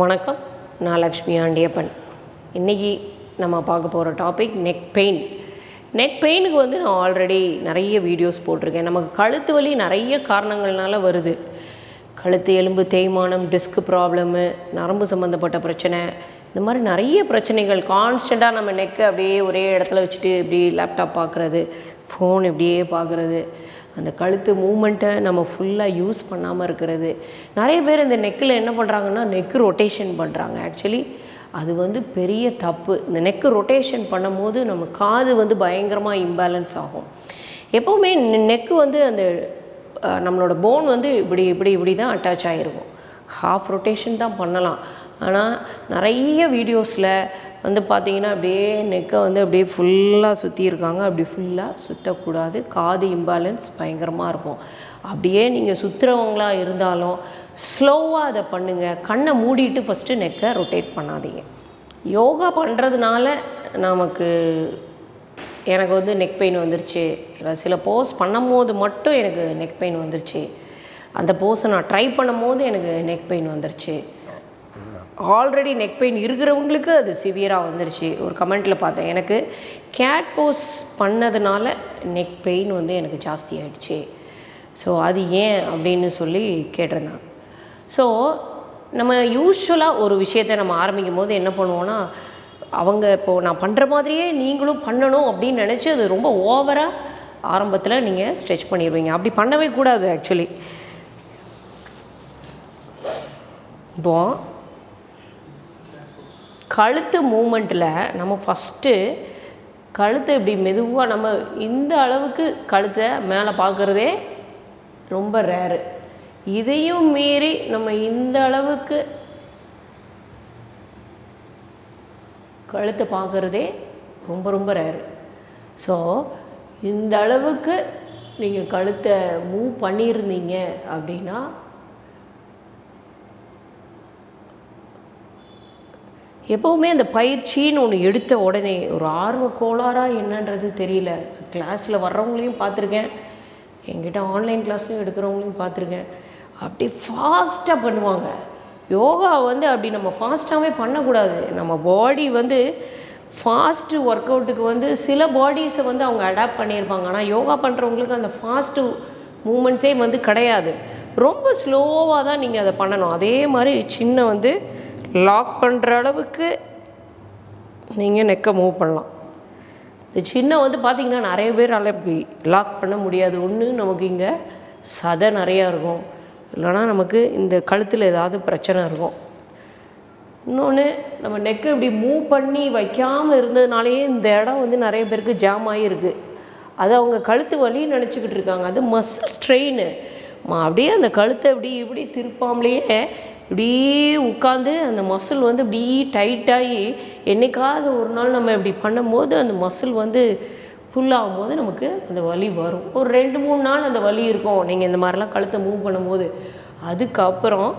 வணக்கம். நான் லக்ஷ்மி ஆண்டியப்பன். இன்றைக்கி நம்ம பார்க்க போகிற டாபிக் நெக் பெயின் நெக் பெயினுக்கு வந்து நான் ஆல்ரெடி நிறைய வீடியோஸ் போட்டிருக்கேன். நமக்கு கழுத்து வலி நிறைய காரணங்கள்னால வருது. கழுத்து எலும்பு தேய்மானம் டிஸ்க் ப்ராப்ளமு நரம்பு சம்மந்தப்பட்ட பிரச்சனை இந்த மாதிரி நிறைய பிரச்சனைகள். கான்ஸ்டண்ட்டாக நம்ம நெக்கை அப்படியே ஒரே இடத்துல வச்சுட்டு இப்படி லேப்டாப் பார்க்குறது ஃபோன் இப்படியே பார்க்குறது அந்த கழுத்து மூமெண்ட்டை நம்ம ஃபுல்லாக யூஸ் பண்ணாமல் இருக்கிறது. நிறைய பேர் இந்த நெக்கில் என்ன பண்ணுறாங்கன்னா நெக்கு ரொட்டேஷன் பண்ணுறாங்க ஆக்சுவலி அது வந்து பெரிய தப்பு. இந்த நெக்கு ரொட்டேஷன் பண்ணும்போது நம்ம காது வந்து பயங்கரமாக இம்பேலன்ஸ் ஆகும். எப்போவுமே நெக்கு வந்து அந்த நம்மளோட போன் வந்து இப்படி இப்படி இப்படி தான் அட்டாச் ஆகிருக்கும் ஹாஃப் ரொட்டேஷன் தான் பண்ணலாம். ஆனால் நிறைய வீடியோஸில் வந்து பார்த்தீங்கன்னா அப்படியே நெக்கை வந்து அப்படியே ஃபுல்லாக சுற்றியிருக்காங்க அப்படி ஃபுல்லாக சுற்றக்கூடாது காது இம்பேலன்ஸ் பயங்கரமாக இருக்கும். அப்படியே நீங்கள் சுற்றுறவங்களாக இருந்தாலும் ஸ்லோவாக அதை பண்ணுங்கள் கண்ணை மூடிட்டு ஃபஸ்ட்டு நெக்கை ரொட்டேட் பண்ணாதீங்க. யோகா பண்ணுறதுனால நமக்கு எனக்கு வந்து நெக் பெயின் வந்துருச்சு. சில போஸ் பண்ணும்போது மட்டும் எனக்கு நெக் பெயின் வந்துருச்சு. அந்த போஸை நான் ட்ரை பண்ணும் போது எனக்கு நெக் பெயின் வந்துருச்சு. ஆல்ரெடி நெக் பெயின் இருக்கிறவங்களுக்கு அது சிவியராக வந்துருச்சு. ஒரு கமெண்ட்டில் பார்த்தேன். எனக்கு கேட் போஸ் பண்ணதுனால நெக் பெயின் வந்து எனக்கு ஜாஸ்தி ஆகிடுச்சு ஸோ அது ஏன் அப்படின்னு சொல்லி கேட்டிருந்தாங்க ஸோ நம்ம யூஸ்வலாக ஒரு விஷயத்தை நம்ம ஆரம்பிக்கும் போது என்ன பண்ணுவோன்னா அவங்க இப்போது நான் பண்ணுற மாதிரியே நீங்களும் பண்ணணும் அப்படின்னு நினச்சி அது ரொம்ப ஓவராக ஆரம்பத்தில் நீங்கள் ஸ்ட்ரெச் பண்ணிடுவீங்க அப்படி பண்ணவே கூடாது ஆக்சுவலி இப்போது கழுத்து மூமெண்ட்டில் நம்ம ஃபஸ்ட்டு கழுத்தை இப்படி மெதுவாக நம்ம இந்த அளவுக்கு கழுத்தை மேலே பார்க்குறதே ரொம்ப ரேரு இதையும் மீறி நம்ம இந்த அளவுக்கு கழுத்தை பார்க்குறதே ரொம்ப ரொம்ப ரேரு ஸோ இந்த அளவுக்கு நீங்கள் கழுத்தை மூவ் பண்ணியிருந்தீங்க அப்படின்னா எப்போவுமே அந்த பயிற்சின்னு ஒன்று எடுத்த உடனே ஒரு ஆர்வ கோளாறாக என்னன்றது தெரியல. கிளாஸில் வர்றவங்களையும் பார்த்துருக்கேன். என்கிட்ட ஆன்லைன் கிளாஸ்லையும் எடுக்கிறவங்களையும் பார்த்துருக்கேன். அப்படி ஃபாஸ்ட்டாக பண்ணுவாங்க. யோகா வந்து அப்படி நம்ம ஃபாஸ்ட்டாகவே பண்ணக்கூடாது. நம்ம பாடி வந்து ஃபாஸ்ட்டு ஒர்க் அவுட்டுக்கு வந்து சில பாடிஸை வந்து அவங்க அடாப்ட் பண்ணியிருப்பாங்க. ஆனால் யோகா பண்ணுறவங்களுக்கு அந்த ஃபாஸ்ட்டு மூமெண்ட்ஸே வந்து கிடையாது. ரொம்ப ஸ்லோவாக தான் நீங்கள் அதை பண்ணணும். அதே மாதிரி சின்ன வந்து லாக் பண்ணுற அளவுக்கு நீங்கள் நெக்கை மூவ் பண்ணலாம். இந்த சின்ன வந்து பார்த்திங்கன்னா நிறைய பேரால் இப்படி லாக் பண்ண முடியாது. ஒன்று நமக்கு இங்கே சதை நிறையா இருக்கும். இல்லைன்னா நமக்கு இந்த கழுத்தில் ஏதாவது பிரச்சனை இருக்கும். இன்னொன்று நம்ம நெக்கை இப்படி மூவ் பண்ணி வைக்காமல் இருந்ததுனாலேயே இந்த இடம் வந்து நிறைய பேருக்கு ஜாம் ஆகிருக்கு அது அவங்க கழுத்து வலின்னு நினச்சிக்கிட்டு இருக்காங்க. அது மசில் ஸ்ட்ரெயின் அப்படியே அந்த கழுத்தை இப்படி இப்படி திருப்பாமலேயே இப்படி உட்காந்து அந்த மசில் வந்து இப்படி டைட்டாகி என்னைக்காவது ஒரு நாள் நம்ம இப்படி பண்ணும்போது அந்த மசில் வந்து ஃபுல்லாகும் போது நமக்கு அந்த வலி வரும். ஒரு ரெண்டு மூணு நாள் அந்த வலி இருக்கும். நீங்கள் இந்த மாதிரிலாம் கழுத்தை மூவ் பண்ணும்போது. அதுக்கப்புறம்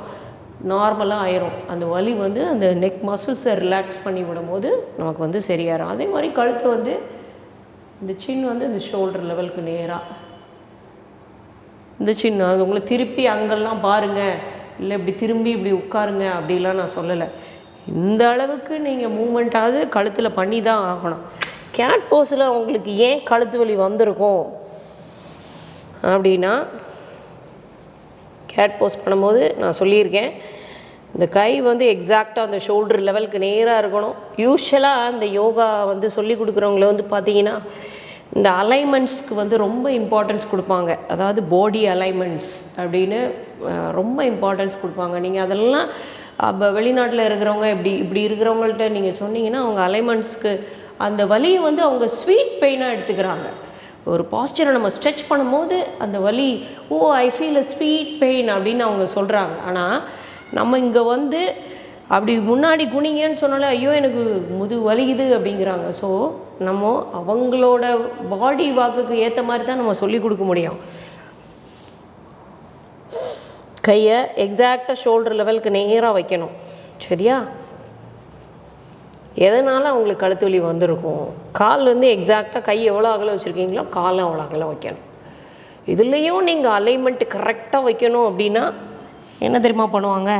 நார்மலாக ஆயிரும். அந்த வலி வந்து அந்த நெக் மசில்ஸை ரிலாக்ஸ் பண்ணி விடும்போது நமக்கு வந்து சரியாயிரும். அதே மாதிரி கழுத்தை வந்து இந்த சின் வந்து இந்த ஷோல்டர் லெவலுக்கு நேராக இந்த சின்ன அது உங்களை திருப்பி அங்கெல்லாம் பாருங்கள் இல்லை இப்படி திரும்பி இப்படி உட்காருங்க அப்படிலாம் நான் சொல்லலை. இந்த அளவுக்கு நீங்கள் மூமெண்ட்டாவது கழுத்தில் பண்ணி தான் ஆகணும். கேட் போஸில் உங்களுக்கு ஏன் கழுத்து வலி வந்திருக்கும்? அப்படின்னா கேட் போஸ் பண்ணும்போது நான் சொல்லியிருக்கேன் இந்த கை வந்து எக்ஸாக்டாக அந்த ஷோல்டர் லெவலுக்கு நேராக இருக்கணும். யூஸ்வலாக இந்த யோகா வந்து சொல்லி கொடுக்குறவங்கள வந்து பார்த்தீங்கன்னா இந்த அலைன்மெண்ட்ஸ்க்கு வந்து ரொம்ப இம்பார்ட்டன்ஸ் கொடுப்பாங்க. அதாவது பாடி அலைன்மெண்ட்ஸ் அப்படின்னு ரொம்ப இம்பார்ட்டன்ஸ் கொடுப்பாங்க. நீங்கள் அதெல்லாம் அப்போ வெளிநாட்டில் இருக்கிறவங்க இப்படி இப்படி இருக்கிறவங்கள்ட்ட நீங்கள் சொன்னீங்கன்னா அவங்க அலைன்மெண்ட்ஸ்க்கு அந்த வலியை வந்து அவங்க ஸ்வீட் பெயினாக எடுத்துக்கிறாங்க. ஒரு பாஸ்டரை நம்ம ஸ்ட்ரெச் பண்ணும்போது அந்த வலி ஓ I feel a sweet pain அப்படின்னு அவங்க சொல்கிறாங்க ஆனால் நம்ம இங்கே வந்து அப்படி முன்னாடி குனிங்கன்னு சொன்னாலே ஐயோ எனக்கு முது வலிக்குது அப்படிங்கிறாங்க. ஸோ நம்ம அவங்களோட பாடி வாக்குக்கு ஏற்ற மாதிரி தான் நம்ம சொல்லி கொடுக்க முடியும். கையை எக்ஸாக்டாக ஷோல்டர் லெவலுக்கு நேராக வைக்கணும். சரியா? எதனால் அவங்களுக்கு கழுத்து வலி வந்திருக்கும்? கால் வந்து எக்ஸாக்டாக கை எவ்வளோ அகல வச்சுருக்கீங்களோ காலும் அவ்வளோ அகலை வைக்கணும். இதுலேயும் நீங்கள் அலைன்மெண்ட் கரெக்டாக வைக்கணும் அப்படின்னா என்ன தெரியுமா பண்ணுவாங்க?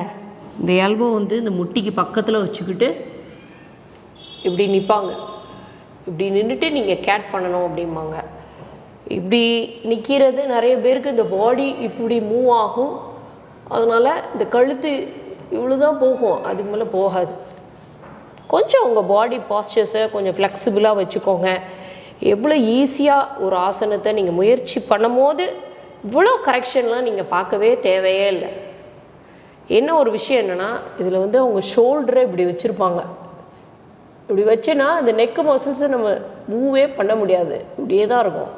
இந்த எல்போ வந்து இந்த முட்டிக்கு பக்கத்தில் வச்சுக்கிட்டு இப்படி நிற்பாங்க இப்படி நின்றுட்டு நீங்கள் கேட் பண்ணணும் அப்படிம்பாங்க. இப்படி நிற்கிறது நிறைய பேருக்கு இந்த பாடி இப்படி மூவ் ஆகும். அதனால் இந்த கழுத்து இவ்வளோ தான் போகும். அதுக்கு மேலே போகாது. கொஞ்சம் உங்கள் பாடி பாஸ்டர்ஸை கொஞ்சம் ஃப்ளெக்சிபிளாக வச்சுக்கோங்க. எவ்வளோ ஈஸியாக ஒரு ஆசனத்தை நீங்கள் முயற்சி பண்ணும்போது இவ்வளோ கரெக்ஷன்லாம் நீங்கள் பார்க்கவே தேவையே இல்லை. என்ன ஒரு விஷயம் என்னென்னா இதில் வந்து அவங்க ஷோல்டரை இப்படி வச்சுருப்பாங்க. இப்படி வச்சேன்னா அந்த நெக்கு மசில்ஸை நம்ம மூவே பண்ண முடியாது. இப்படியே தான் இருக்கும்.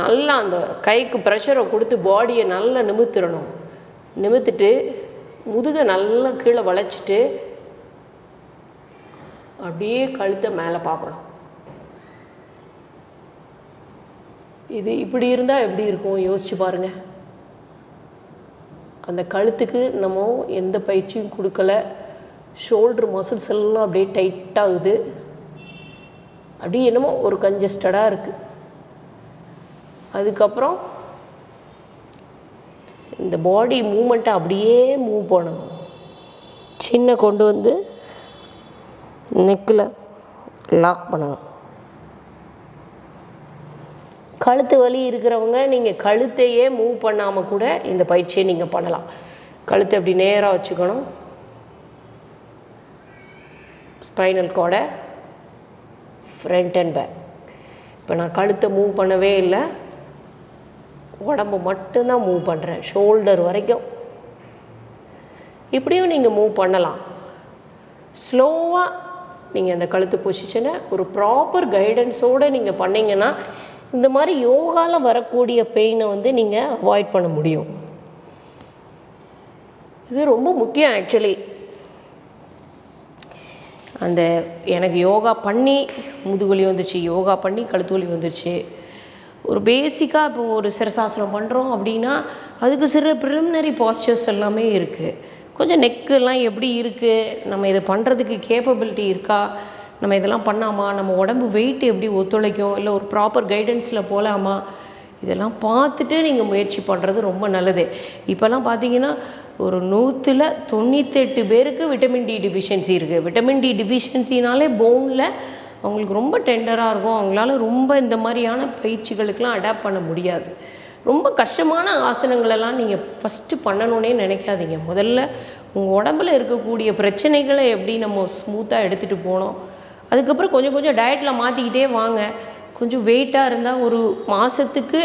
நல்லா அந்த கைக்கு ப்ரெஷரை கொடுத்து பாடியை நல்லா நிமித்திடணும் நிமித்திட்டு முதுகை நல்லா கீழே வளைச்சிட்டு அப்படியே கழுத்தை மேலே பார்க்கணும். இது இப்படி இருந்தால் எப்படி இருக்கும்? யோசிச்சு பாருங்கள் அந்த கழுத்துக்கு நம்ம எந்த பயிற்சியும் கொடுக்கல. ஷோல்ட்ரு மசில்ஸ் எல்லாம் அப்படியே டைட்டாகுது அப்படியே என்னமோ ஒரு கஞ்சஸ்டடாக இருக்குது அதுக்கப்புறம் இந்த பாடி மூமெண்ட்டை அப்படியே மூவ் பண்ணணும். சின்ன கொண்டு வந்து நெக்கில் லாக் பண்ணணும். கழுத்து வலி இருக்கிறவங்க நீங்கள் கழுத்தையே மூவ் பண்ணாமல் கூட இந்த பயிற்சியை நீங்கள் பண்ணலாம். கழுத்தை அப்படி நேராக வச்சுக்கணும். ஸ்பைனல் கோடை ஃப்ரண்ட் அண்ட் பேக் இப்போ நான் கழுத்தை மூவ் பண்ணவே இல்லை. உடம்பு மட்டும்தான் மூவ் பண்ணுறேன் ஷோல்டர் வரைக்கும். இப்படியும் நீங்கள் மூவ் பண்ணலாம். ஸ்லோவாக நீங்கள் அந்த கழுத்து பொசிஷனை ஒரு ப்ராப்பர் கைடன்ஸோடு நீங்கள் பண்ணிங்கன்னா இந்த மாதிரி யோகாவில் வரக்கூடிய பெயினை வந்து நீங்கள் அவாய்ட் பண்ண முடியும். இது ரொம்ப முக்கியம் ஆக்சுவலி அந்த எனக்கு யோகா பண்ணி முதுகுலி வந்துச்சு யோகா பண்ணி கழுத்து வலி வந்துருச்சு ஒரு பேசிக்காக இப்போ ஒரு சிரசாசனம் பண்ணுறோம் அப்படின்னா அதுக்கு சிறு ப்ரிலிமினரி பாஸ்டர்ஸ் எல்லாமே இருக்குது கொஞ்சம் நெக்கெல்லாம் எப்படி இருக்குது நம்ம இதை பண்ணுறதுக்கு கேப்பபிலிட்டி இருக்கா? நம்ம இதெல்லாம் பண்ணாமா? நம்ம உடம்பு வெயிட் எப்படி ஒத்துழைக்கும்? இல்லை ஒரு ப்ராப்பர் கைடன்ஸில் போகலாமா இதெல்லாம் பார்த்துட்டு நீங்கள் முயற்சி பண்ணுறது ரொம்ப நல்லது. இப்போல்லாம் பார்த்தீங்கன்னா ஒரு நூற்றில் தொண்ணூத்தெட்டு பேருக்கு விட்டமின் டி டிஃபிஷியன்சி இருக்குது விட்டமின் டி டிஃபிஷியன்சினாலே போனில் அவங்களுக்கு ரொம்ப டெண்டராக இருக்கும். அவங்களால ரொம்ப இந்த மாதிரியான பயிற்சிகளுக்கெலாம் அடாப்ட் பண்ண முடியாது. ரொம்ப கஷ்டமான ஆசனங்களெல்லாம் நீங்கள் ஃபஸ்ட்டு பண்ணணுன்னே நினைக்காதீங்க. முதல்ல உங்கள் உடம்புல இருக்கக்கூடிய பிரச்சனைகளை எப்படி நம்ம ஸ்மூத்தாக எடுத்துகிட்டு போனோம் அதுக்கப்புறம் கொஞ்சம் கொஞ்சம் டயட்டில் மாற்றிக்கிட்டே வாங்க. கொஞ்சம் வெயிட்டாக இருந்தால் ஒரு மாதத்துக்கு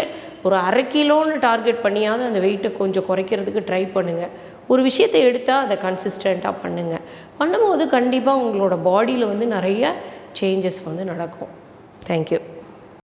ஒரு அரை கிலோன்னு டார்கெட் பண்ணியாவது அந்த வெயிட்டை கொஞ்சம் குறைக்கிறதுக்கு ட்ரை பண்ணுங்கள் ஒரு விஷயத்தை எடுத்தால் அதை கன்சிஸ்டண்ட்டாக பண்ணுங்கள் பண்ணும்போது கண்டிப்பாக உங்களோட பாடியில் வந்து நிறைய சேஞ்சஸ் வந்து நடக்கும். தேங்க்யூ